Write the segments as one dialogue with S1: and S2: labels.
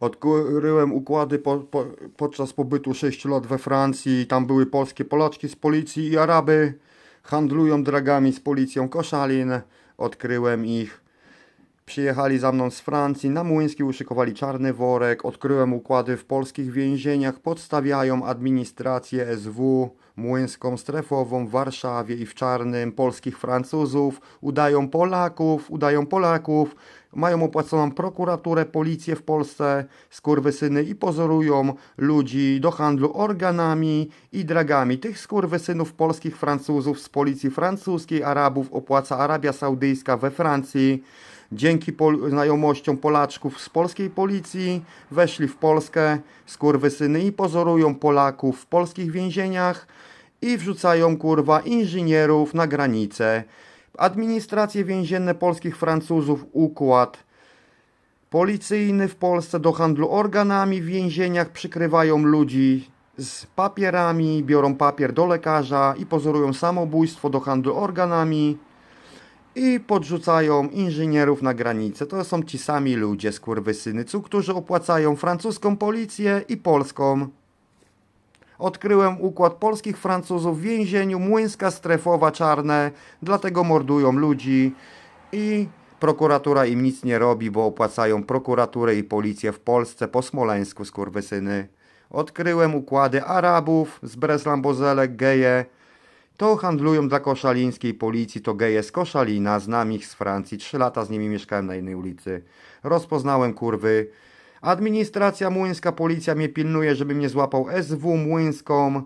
S1: Odkryłem układy po, po, podczas pobytu 6 lat we Francji. Tam były polskie Polaczki z policji i Araby. Handlują dragami z policją Koszalin. Odkryłem ich. Przyjechali za mną z Francji, na Młyński uszykowali czarny worek, odkryłem układy w polskich więzieniach, podstawiają administrację SW młyńską strefową w Warszawie i w Czarnym, polskich Francuzów, udają Polaków, udają Polaków, mają opłaconą prokuraturę, policję w Polsce, skurwysyny i pozorują ludzi do handlu organami i dragami. Tych skurwysynów polskich Francuzów z policji francuskiej, Arabów opłaca Arabia Saudyjska we Francji. Dzięki pol- znajomościom Polaczków z polskiej policji weszli w Polskę skurwysyny i pozorują Polaków w polskich więzieniach i wrzucają kurwa inżynierów na granicę. Administracje więzienne polskich Francuzów układ policyjny w Polsce do handlu organami w więzieniach przykrywają ludzi z papierami, biorą papier do lekarza i pozorują samobójstwo do handlu organami i podrzucają inżynierów na granicę. To są ci sami ludzie, skurwysyny, którzy opłacają francuską policję i polską. Odkryłem układ polskich Francuzów w więzieniu, młyńska strefowa czarne, dlatego mordują ludzi i prokuratura im nic nie robi, bo opłacają prokuraturę i policję w Polsce po smoleńsku, skurwysyny. Odkryłem układy Arabów z Breslan-Bozelek, geje, to handlują dla koszalińskiej policji, to geje z Koszalina, znam ich z Francji, trzy lata z nimi mieszkałem na innej ulicy. Rozpoznałem kurwy. Administracja młyńska, policja mnie pilnuje, żeby mnie złapał SW młyńską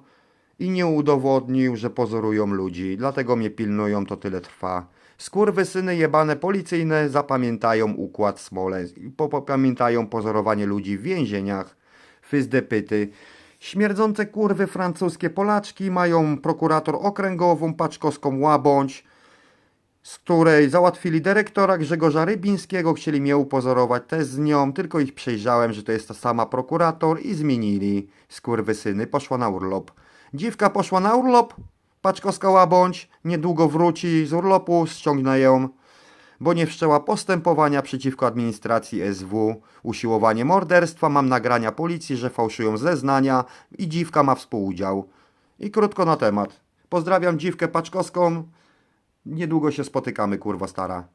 S1: i nie udowodnił, że pozorują ludzi. Dlatego mnie pilnują, to tyle trwa. Skurwysyny jebane policyjne zapamiętają układ Smoleńsk i popamiętają pozorowanie ludzi w więzieniach. Fyzdepyty. Śmierdzące kurwy francuskie Polaczki mają prokurator okręgową paczkowską Łabądź, z której załatwili dyrektora Grzegorza Rybińskiego, chcieli mnie upozorować też z nią, tylko ich przejrzałem, że to jest ta sama prokurator i zmienili. Skurwysyny, poszła na urlop. Dziwka poszła na urlop, paczkowska Łabądź, niedługo wróci z urlopu, ściągnę ją bo nie wszczęła postępowania przeciwko administracji SW, usiłowanie morderstwa, mam nagrania policji, że fałszują zeznania i dziwka ma współudział. I krótko na temat. Pozdrawiam dziwkę paczkowską. Niedługo się spotykamy, kurwa stara.